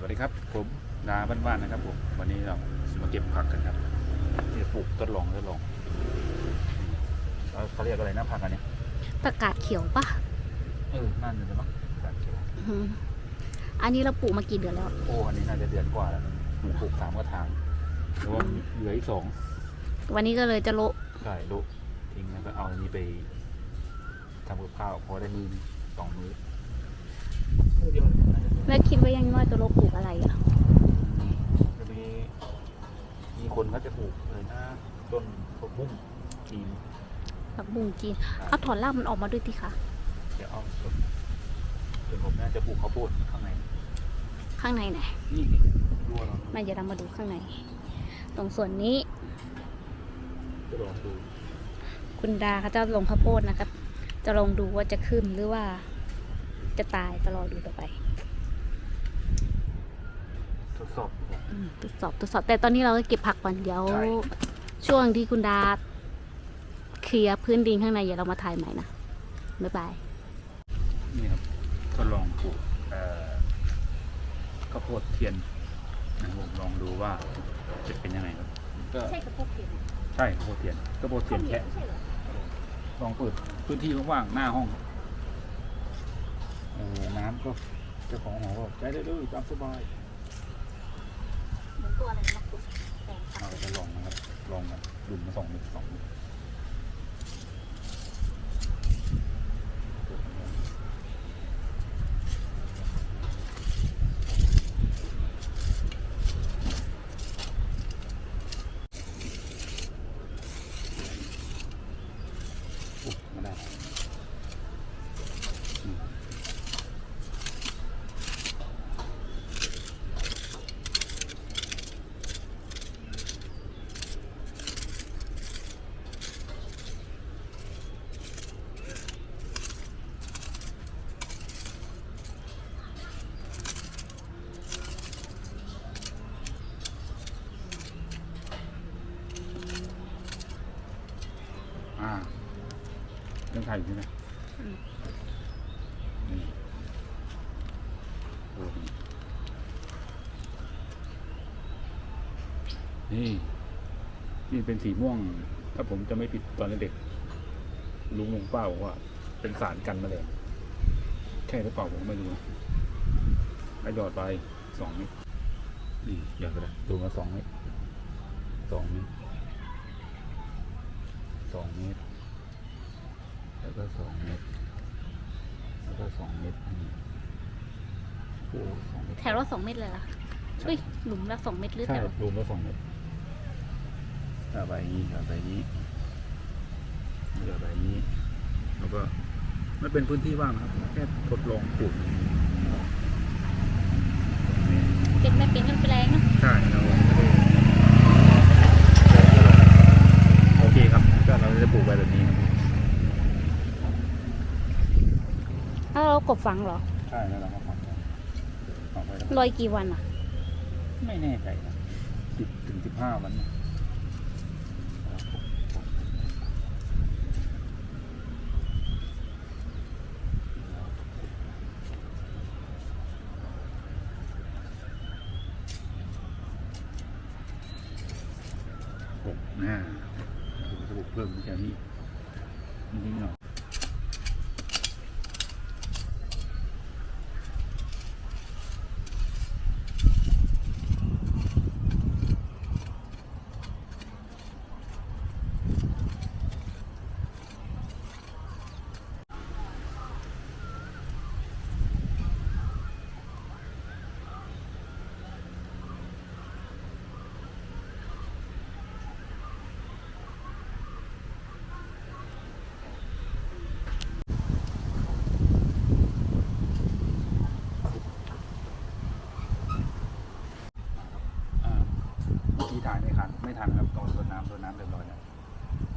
สวัสดีครับ ผมนาบ้านๆนะครับผมวันนี้เรามาเก็บผักกันครับที่ปลูกทดลองทดลองเอาเขาเรียกอะไรนะผักอันเนี้ยประกาศเขียวปะเออนั่นเลยมั้งผักเขียวอืมอันนี้เราปลูกมากี่เดือนแล้ว โอ้อันนี้น่าจะเดือนกว่าแล้วนะปลูกปลูกสามกระถางหรือว่าเหลืออีกสองวันนี้ก็เลยจะโละใช่ลุทิ้งแล้วก็เอาอันนี้ไปทำกับข้าวพอได้มือสองมือมือเดียวน่าจะ แล้วคิดว่ายังว่าจะโละปลูกอะไรอะจะมีมีคนเขาจะปลูกเลยนะต้นผักบุ้งจีนผักบุ้งจีนเอาถอนรากมันออกมาด้วยสิคะเดี๋ยวเอาต้นเดี๋ยวผมน่าจะปลูกข้าวโพดข้างในข้างในไหนนี่รัวเรามาเดี๋ยวเรามาดูข้างใน ตรงส่วนนี้จะลองดูคุณดาเขาจะลงข้าวโพดนะครับ จะลองดูว่าจะขึ้นหรือว่าจะตายก็รอดูต่อไป ทดสอบอืมทดสอบทดสอบแต่ตอนนี้เราก็เก็บผักก่อนเดี๋ยว ใช่ช่วงที่คุณดาเคลียร์พื้นดินข้างในเดี๋ยวเรามาถ่ายใหม่นะบ๊ายบาย นี่ครับทดลองปลูกเอ่อข้าวโพดเทียนนะครับผมลองดูว่าจะเป็นยังไงครับก็ใช่ข้าวโพดเทียนใช่ข้าวโพดเทียนข้าวโพดเทียนแค่ใช่เหรอลองเปิดพื้นที่ว่างๆหน้าห้องเออน้ำก็เจ้าของหอบอกใช้ได้เลยตามสบาย เหมือนตัวอะไรนะคุณแปลงผั เรา ก จะลองนะครับ ล หลุมมาสองหมื่นสองเม็ดอุ๊ยไม่ได้อืมอ่า เรื่องไทยใช่ไหมนี่ นี่เป็นสีม่วง ถ้าผมจะไม่ผิดตอนเด็กลุงลุงป้าบอกว่า เป็นสารกันแมลงใช่หรือเปล่าผมไม่รู้นะให้หยอดไปสองเม็ดนี่หยอดไปเลยดูมาสองเม็ดสองเม็ดสองเม็ด แล้วก็สองเม็ดแล้วก็สองเม็ดนี่โอ้สองเม็ดแถวละสองเม็ดเลยเหรอเฮ้ยหลุมละสองเม็ดหรือใช่แต่ละรวมแล้วสองเม็ดเอาใบนี้เอาใบนี้เอาใบนี้แล้วก็มันเป็นพื้นที่ว่างนะครับ แค่ทดลองปลูก เป็นไม่เป็นก็ไม่เป็นไรเนอะ ใช่เราไม่ได้โอเคครับ ก็เราจะปลูกไปแบบนี้ครับ ถ้าว เรากบฝังเหรอ ใช่แล้วเราก็ฝังไว้ฝังไว้แล้วลอยกี่วันอะ ไม่แน่ใจครับสิบถึงสิบห้าวันนะหกหน้าดูระบบเพิ่มแค่นี้นิดๆหน่อย อ่าเมื่อกี้ถ่ายไม่ ทันครับตอนโดนน้ำโดนน้ำเรียบร้อยแล้ว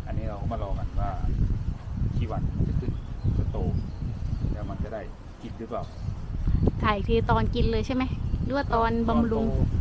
อันนี้เราก็มารอกันว่าขี้วันมันจะขึ้นจะโต แล้วมันจะได้กินหรือเปล่าถ่ายอีกทีตอนกินเลยใช่ไหมหรือว่าตอนบำรุง ตอนโต